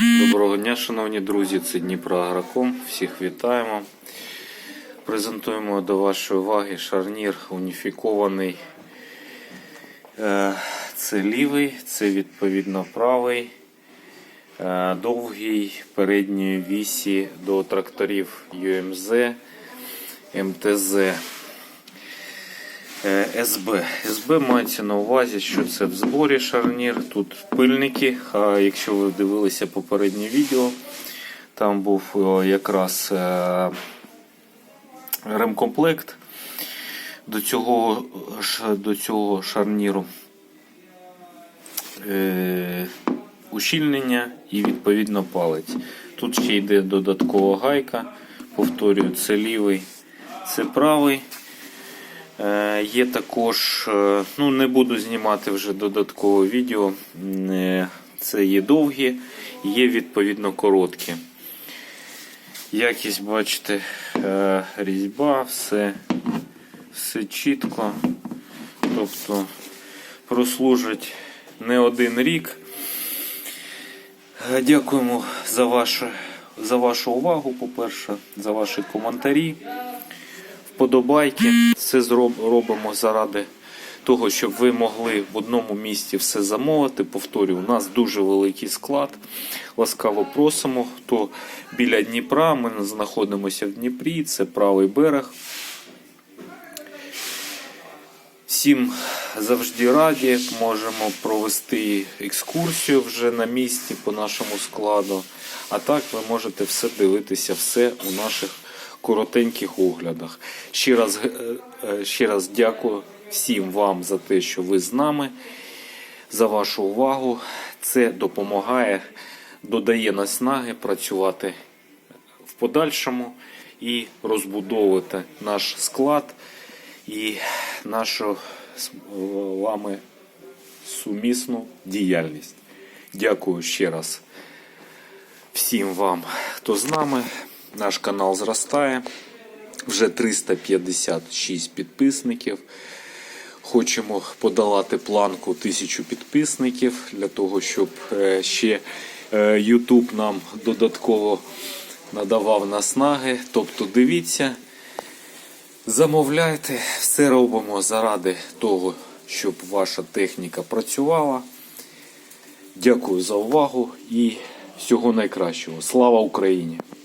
Доброго дня, шановні друзі, це Дніпро Агроком. Всіх вітаємо. Презентуємо до вашої уваги шарнір уніфікований. Е, Це лівий, це відповідно правий, е, довгий передньої вісі до тракторів UMZ, МТЗ. Е, СБ. СБ мається на увазі, що це в зборі шарнір, тут пильники. А якщо ви дивилися попереднє відео, там був якраз е, ремкомплект до цього, до цього шарніру. Е, ущільнення і відповідно палець. Тут ще йде додаткова гайка. Повторюю, це лівий, це правий. Е, Є також, е, ну не буду знімати вже додаткове відео. Е, Це є довгі, є відповідно короткі. Якість, бачите, різьба, все, все чітко. Тобто прослужить не один рік. Дякуємо за вашу, за вашу увагу, по-перше, за ваші коментарі вподобайки. Зроб- робимо заради того, щоб ви могли в одному місці все замовити. Повторюю, у нас дуже великий склад. Ласкаво просимо. Хто біля Дніпра, ми знаходимося в Дніпрі, це правий берег. Всім завжди раді. Можемо провести екскурсію вже на місці по нашому складу. А так ви можете все дивитися все у наших коротеньких оглядах. Ще раз, е, е, ще раз дякую всім вам за те, що ви з нами, за вашу увагу. Це допомагає, додає наснаги працювати в подальшому і розбудовувати наш склад і нашу з вами сумісну діяльність. Дякую ще раз всім вам, хто з нами. Наш канал зростає. Вже 356 підписників. Хочемо подолати планку 1000 підписників для того, щоб е, ще е, YouTube нам додатково надавав наснаги. Тобто дивіться, замовляйте, все робимо заради того, щоб ваша техніка працювала. Дякую за увагу і всього найкращого. Слава Україні!